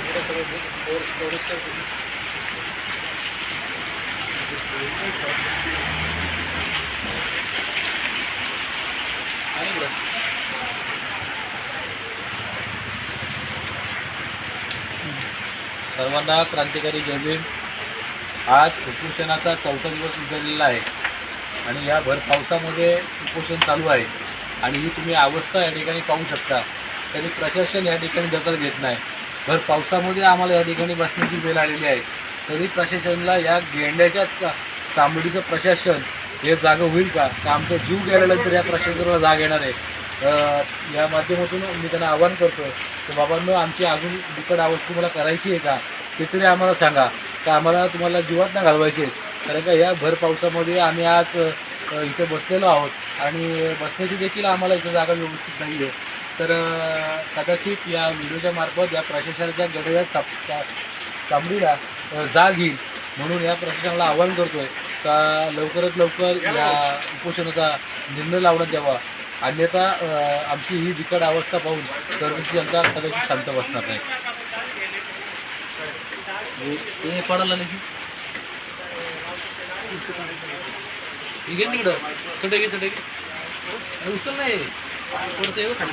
सगळं स्टोरेज सर्वांना क्रांतिकारी जय आज उपोषणाचा चौथा दिवस उजळलेला आहे. आणि या भर पावसामध्ये उपोषण चालू आहे. आणि ही तुम्ही अवस्था या ठिकाणी पाहू शकता. तरी प्रशासन या ठिकाणी दखल घेत नाही. भर पावसामध्ये आम्हाला या ठिकाणी बसण्याची वेळ आलेली आहे. तरी प्रशासनाला या गेंड्याच्या चा- प्रशासन हे जागं होईल का? तर आमचा जीव गेलेला तर या प्रशासनाला जाग येणार आहे? या माध्यमातून मी त्यांना आवाहन करतो की बाबांनो आमची अजून बिकट अवस्था तुम्हाला करायची आहे का? ते तरी आम्हाला सांगा. का आम्हाला तुम्हाला जीवात ना घालवायचे? कारण का या भर पावसामध्ये आम्ही आज इथे बसलेलो आहोत आणि बसण्याची देखील आम्हाला इथं जागा व्यवस्थित नाही आहे तर कदाचित या व्हिडिओच्या मार्फत या प्रशासनाच्या गडव्या चाप चा- चामडीला जाग येईल म्हणून या प्रशासनाला आवाहन करतोय. का लवकरात लवकर या उपोषणाचा निर्णय लावण्यात यावा. अन्यथा आमची ही बिकट अवस्था पाहून सर्वची जनता कदाचित शांत बसणार नाही. ते पडायला नाही ठीक आहे तिकडं. छोटे घे छोटे घे उचल नाही परत येऊ खाली?